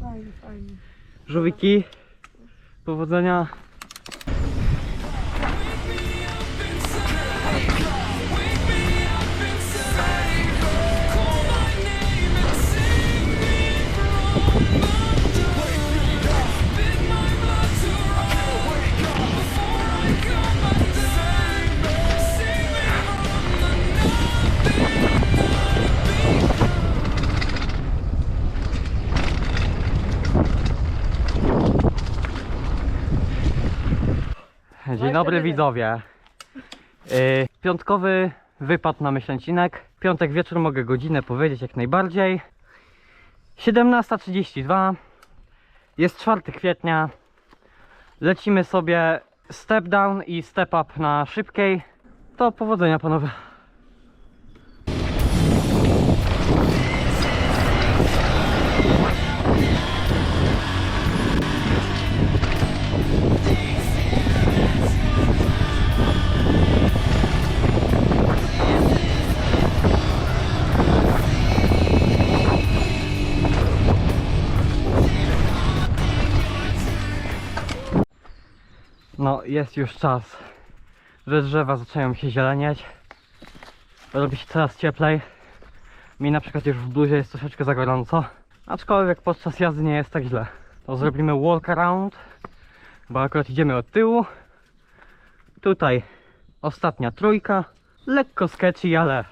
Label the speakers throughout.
Speaker 1: Fajnie, fajnie.
Speaker 2: Żółwiki, powodzenia. Dzień dobry widzowie. Yy, piątkowy wypad na Myślęcinek. Piątek wieczór mogę godzinę powiedzieć jak najbardziej. 17.32. Jest 4 kwietnia. Lecimy sobie step down i step up na szybkiej. To powodzenia panowie. No, jest już czas, że drzewa zaczynają się zielenieć. Robi się coraz cieplej. Mi na przykład już w bluzie jest troszeczkę za gorąco. Aczkolwiek podczas jazdy nie jest tak źle. To zrobimy walk around, bo akurat idziemy od tyłu. Tutaj ostatnia trójka. Lekko sketchy, ale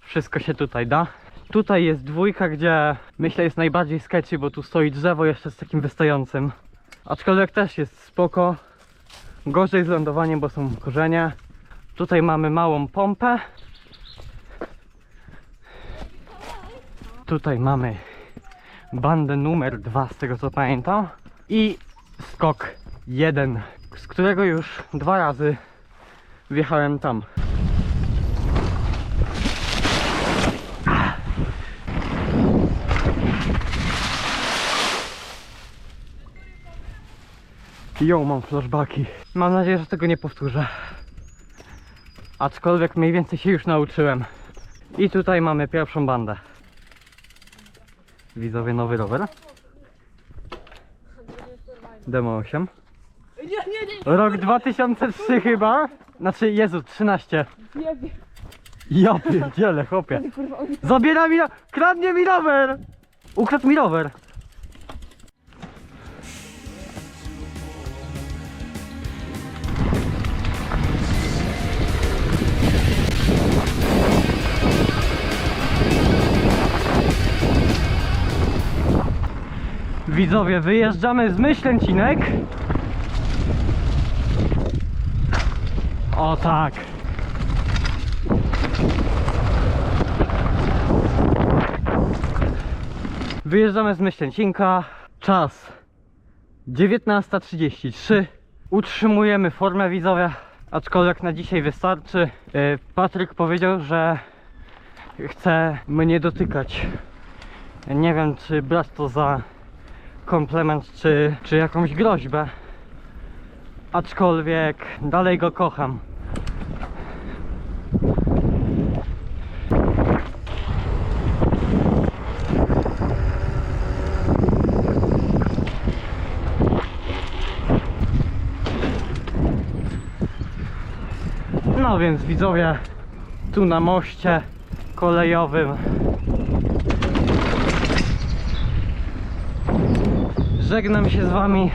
Speaker 2: wszystko się tutaj da. Tutaj jest dwójka, gdzie myślę jest najbardziej sketchy, bo tu stoi drzewo jeszcze z takim wystającym. Aczkolwiek też jest spoko. Gorzej z lądowaniem, bo są korzenie. Tutaj mamy małą pompę. Tutaj mamy bandę numer dwa, z tego co pamiętam. I skok jeden, z którego już dwa razy wjechałem tam. Jo, mam flashbacki. Mam nadzieję, że tego nie powtórzę. Aczkolwiek mniej więcej się już nauczyłem. I tutaj mamy pierwszą bandę. Widzowie nowy rower. Demo 8.
Speaker 1: Nie, nie, nie,
Speaker 2: Rok 2003 chyba. Znaczy, Jezu, 13.
Speaker 1: nie wiem.
Speaker 2: Ja pierdzielę, chłopie. Zabiera mi, kradnie mi rower! Ukradł mi rower. Widzowie, wyjeżdżamy z Myślęcinek. O tak. Wyjeżdżamy z Myślęcinka. Czas 19.33. Utrzymujemy formę widzowie, aczkolwiek na dzisiaj wystarczy. Yy, Patryk powiedział, że chce mnie dotykać. Nie wiem, czy brać to za komplement, czy, czy jakąś groźbę. Aczkolwiek dalej go kocham. No więc widzowie, tu na moście kolejowym żegnam się z wami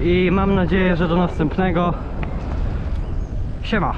Speaker 2: i mam nadzieję, że do następnego. Siema.